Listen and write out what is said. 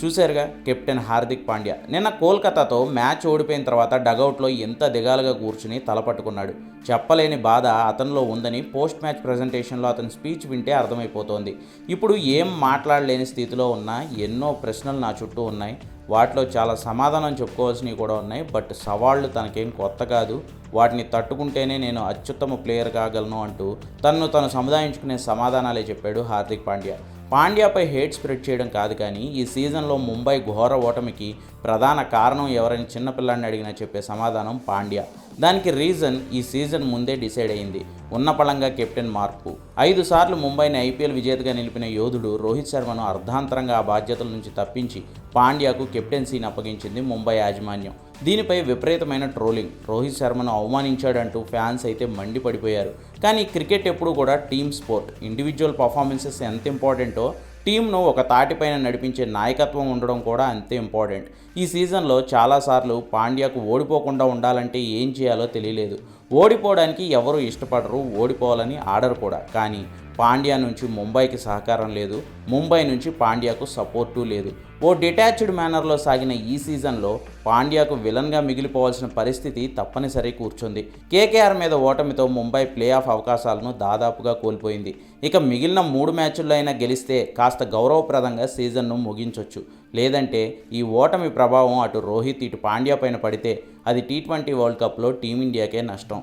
చూశారుగా కెప్టెన్ హార్దిక్ పాండ్యా. నిన్న కోల్కతాతో మ్యాచ్ ఓడిపోయిన తర్వాత డగౌట్లో ఎంత దిగాలుగా కూర్చుని తలపట్టుకున్నాడు చెప్పలేని బాధ అతనిలో ఉందని పోస్ట్ మ్యాచ్ ప్రజెంటేషన్లో అతని స్పీచ్ వింటే అర్థమైపోతోంది. ఇప్పుడు ఏం మాట్లాడలేని స్థితిలో ఉన్న ఎన్నో ప్రశ్నలు నా చుట్టూ ఉన్నాయి. వాటిలో చాలా సమాధానం చెప్పుకోవాల్సినవి కూడా ఉన్నాయి. బట్ సవాళ్ళు తనకేం కొత్త కాదు. వాటిని తట్టుకుంటేనే నేను అత్యుత్తమ ప్లేయర్ కాగలను అంటూ తన్ను తను సముదాయించుకునే సమాధానాలే చెప్పాడు హార్దిక్ పాండ్యా. పాండ్యాపై హేట్ స్ప్రెడ్ చేయడం కాదు కానీ ఈ సీజన్లో ముంబై ఘోర ఓటమికి ప్రధాన కారణం ఎవరని చిన్నపిల్లాడిని అడిగినా చెప్పే సమాధానం పాండ్యా. దానికి రీజన్ ఈ సీజన్ ముందే డిసైడ్ అయింది. ఉన్న పళంగా కెప్టెన్ మార్పు. ఐదు సార్లు ముంబైని ఐపీఎల్ విజేతగా నిలిపిన యోధుడు రోహిత్ శర్మను అర్ధాంతరంగా ఆ బాధ్యతల నుంచి తప్పించి పాండ్యాకు కెప్టెన్సీని అప్పగించింది ముంబై యాజమాన్యం. దీనిపై విపరీతమైన ట్రోలింగ్. రోహిత్ శర్మను అవమానించాడంటూ ఫ్యాన్స్ అయితే మండిపడిపోయారు. కానీ క్రికెట్ ఎప్పుడు కూడా టీమ్ స్పోర్ట్. ఇండివిజువల్ పర్ఫార్మెన్సెస్ ఎంత ఇంపార్టెంటో టీంను ఒక తాటిపైన నడిపించే నాయకత్వం ఉండడం కూడా అంతే ఇంపార్టెంట్. ఈ సీజన్లో చాలాసార్లు పాండ్యాకు ఓడిపోకుండా ఉండాలంటే ఏం చేయాలో తెలియలేదు. ఓడిపోవడానికి ఎవరు ఇష్టపడరు ఓడిపోవాలని ఆడరు కూడా. కానీ పాండ్యా నుంచి ముంబైకి సహకారం లేదు. ముంబై నుంచి పాండ్యాకు సపోర్టు లేదు. ఓ డిటాచ్డ్ మేనర్లో సాగిన ఈ సీజన్లో పాండ్యాకు విలన్గా మిగిలిపోవాల్సిన పరిస్థితి తప్పనిసరి కూర్చుంది. కేకేఆర్ మీద ఓటమితో ముంబై ప్లే ఆఫ్ అవకాశాలను దాదాపుగా కోల్పోయింది. ఇక మిగిలిన మూడు మ్యాచ్ల్లో అయినా గెలిస్తే కాస్త గౌరవప్రదంగా సీజన్ను ముగించొచ్చు. లేదంటే ఈ ఓటమి ప్రభావం అటు రోహిత్ ఇటు పాండ్యా పైన పడితే అది టీ ట్వంటీ వరల్డ్ కప్లో టీమిండియాకే నష్టం.